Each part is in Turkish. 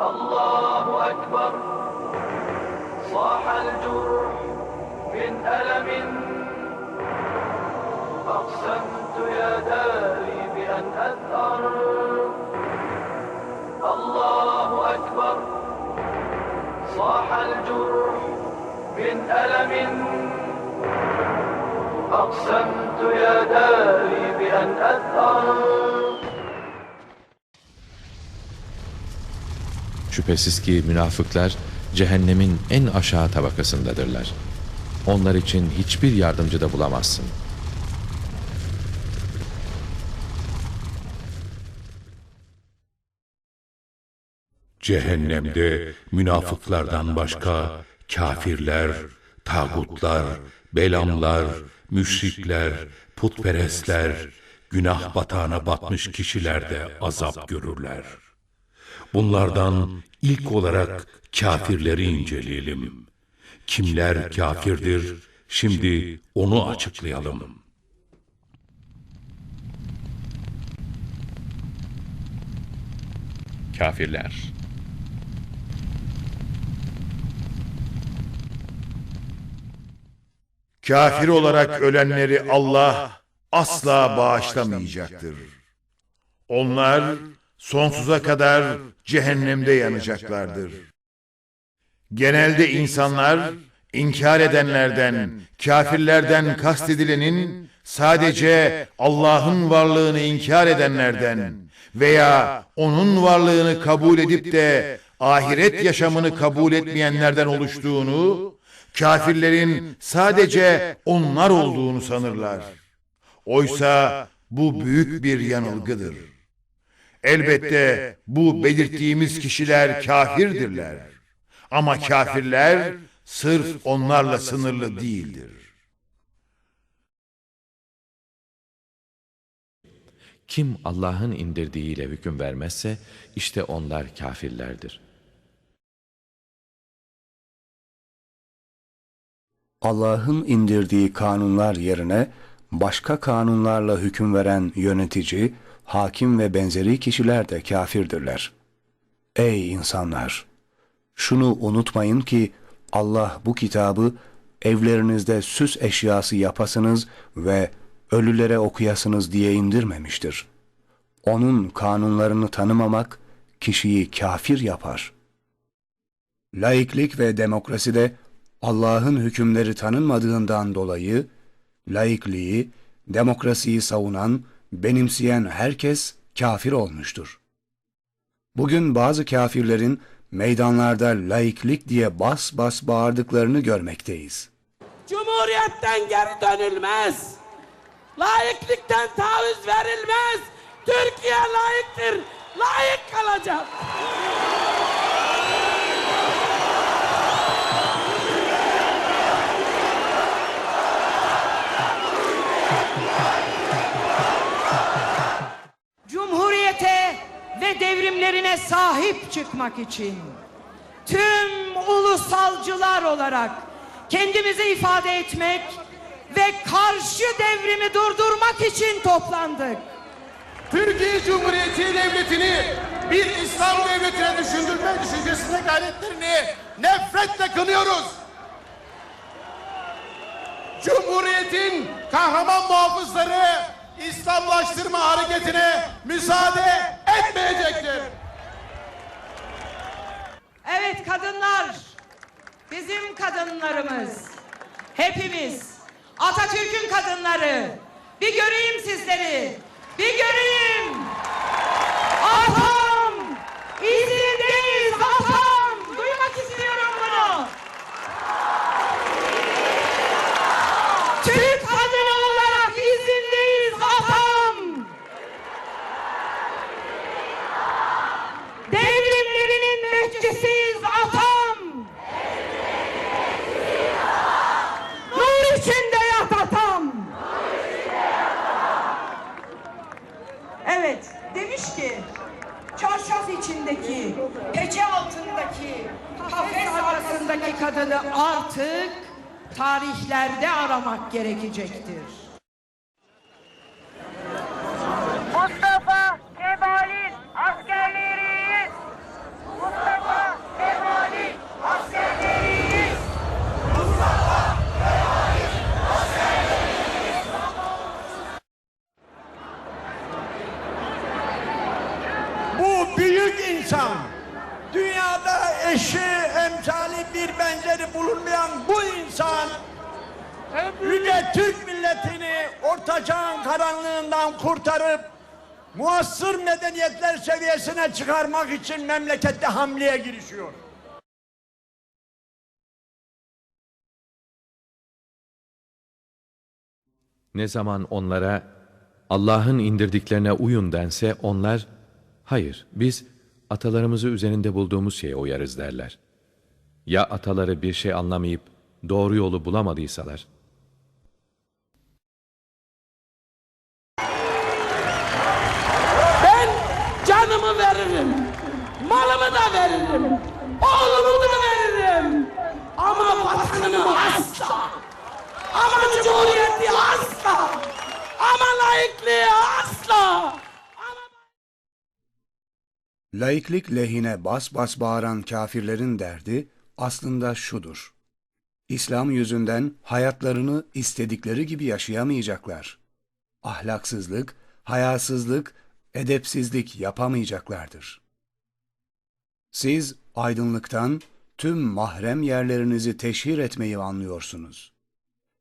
الله أكبر. صاح الجرح من ألم. أقسمت يا داري بأن أثأر الله أكبر. صاح الجرح من ألم. أقسمت يا داري بأن أثأر Şüphesiz ki münafıklar cehennemin en aşağı tabakasındadırlar. Onlar için hiçbir yardımcı da bulamazsın. Cehennemde münafıklardan başka kafirler, tağutlar, belamlar, müşrikler, putperestler, günah batağına batmış kişiler de azap görürler. Bunlardan ilk olarak kafirleri inceleyelim. Kimler kafirdir? Şimdi onu açıklayalım. Kafirler. Kafir olarak ölenleri Allah asla bağışlamayacaktır. Onlar sonsuza kadar cehennemde yanacaklardır. Genelde insanlar inkar edenlerden, kafirlerden kastedilenin sadece Allah'ın varlığını inkar edenlerden veya onun varlığını kabul edip de ahiret yaşamını kabul etmeyenlerden oluştuğunu, kafirlerin sadece onlar olduğunu sanırlar. Oysa bu büyük bir yanılgıdır. Elbette bu belirttiğimiz kişiler kafirdirler. Ama kafirler sırf onlarla sınırlı değildir. Kim Allah'ın indirdiğiyle hüküm vermezse işte onlar kafirlerdir. Allah'ın indirdiği kanunlar yerine başka kanunlarla hüküm veren yönetici, hakim ve benzeri kişiler de kafirdirler. Ey insanlar! Şunu unutmayın ki Allah bu kitabı evlerinizde süs eşyası yapasınız ve ölülere okuyasınız diye indirmemiştir. Onun kanunlarını tanımamak kişiyi kafir yapar. Laiklik ve demokraside Allah'ın hükümleri tanınmadığından dolayı laikliği, demokrasiyi savunan, benimseyen herkes kafir olmuştur. Bugün bazı kafirlerin meydanlarda laiklik diye bas bas bağırdıklarını görmekteyiz. Cumhuriyetten geri dönülmez. Layıklıktan taviz verilmez. Türkiye layıktır. Layık kalacak. Sahip çıkmak için tüm ulusalcılar olarak kendimizi ifade etmek ve karşı devrimi durdurmak için toplandık. Türkiye Cumhuriyeti Devleti'ni bir İslam devletine düşündürme düşüncesine gayretlerini nefretle kınıyoruz. Cumhuriyetin kahraman muhafızları İslamlaştırma hareketine müsaade etmeyecektir. Evet kadınlar, bizim kadınlarımız, hepimiz, Atatürk'ün kadınları, bir göreyim sizleri, bir göreyim. Atam, tarihlerde aramak gerekecektir. Yüce Türk milletini orta çağın karanlığından kurtarıp muassır medeniyetler seviyesine çıkarmak için memlekette hamleye girişiyor. Ne zaman onlara Allah'ın indirdiklerine uyun dense onlar hayır biz atalarımızı üzerinde bulduğumuz şeye uyarız derler. Ya ataları bir şey anlamayıp doğru yolu bulamadıysalar? Canımı veririm. Malımı da veririm. Oğlumu da veririm. Ama vatanımı asla. Ama cumhuriyeti asla. Ama laikliği asla. Laiklik lehine bas bas bağıran kafirlerin derdi aslında şudur. İslam yüzünden hayatlarını istedikleri gibi yaşayamayacaklar. Ahlaksızlık, hayasızlık, edepsizlik yapamayacaklardır. Siz aydınlıktan tüm mahrem yerlerinizi teşhir etmeyi anlıyorsunuz.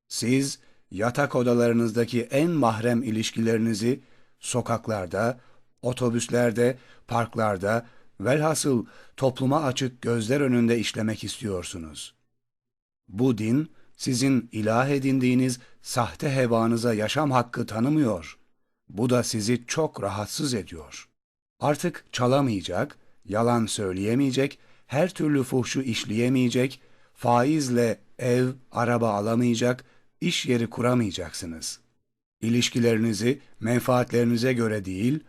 Siz yatak odalarınızdaki en mahrem ilişkilerinizi sokaklarda, otobüslerde, parklarda, velhasıl topluma açık gözler önünde işlemek istiyorsunuz. Bu din sizin ilah edindiğiniz sahte hevanıza yaşam hakkı tanımıyor. Bu da sizi çok rahatsız ediyor. Artık çalamayacak, yalan söyleyemeyecek, her türlü fuhşu işleyemeyecek, faizle ev, araba alamayacak, iş yeri kuramayacaksınız. İlişkilerinizi menfaatlerinize göre değil,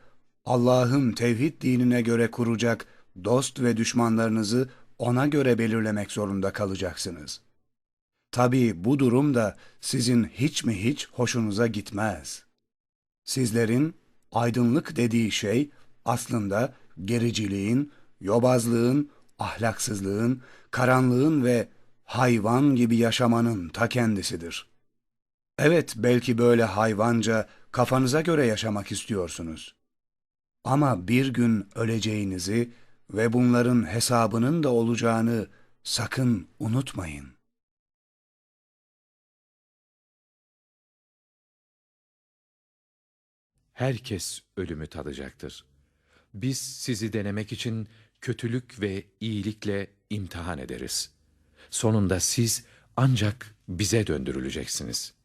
Allah'ın tevhid dinine göre kuracak dost ve düşmanlarınızı ona göre belirlemek zorunda kalacaksınız. Tabii bu durum da sizin hiç mi hiç hoşunuza gitmez. Sizlerin aydınlık dediği şey aslında gericiliğin, yobazlığın, ahlaksızlığın, karanlığın ve hayvan gibi yaşamanın ta kendisidir. Evet belki böyle hayvanca kafanıza göre yaşamak istiyorsunuz. Ama bir gün öleceğinizi ve bunların hesabının da olacağını sakın unutmayın. Herkes ölümü tadacaktır. Biz sizi denemek için kötülük ve iyilikle imtihan ederiz. Sonunda siz ancak bize döndürüleceksiniz.''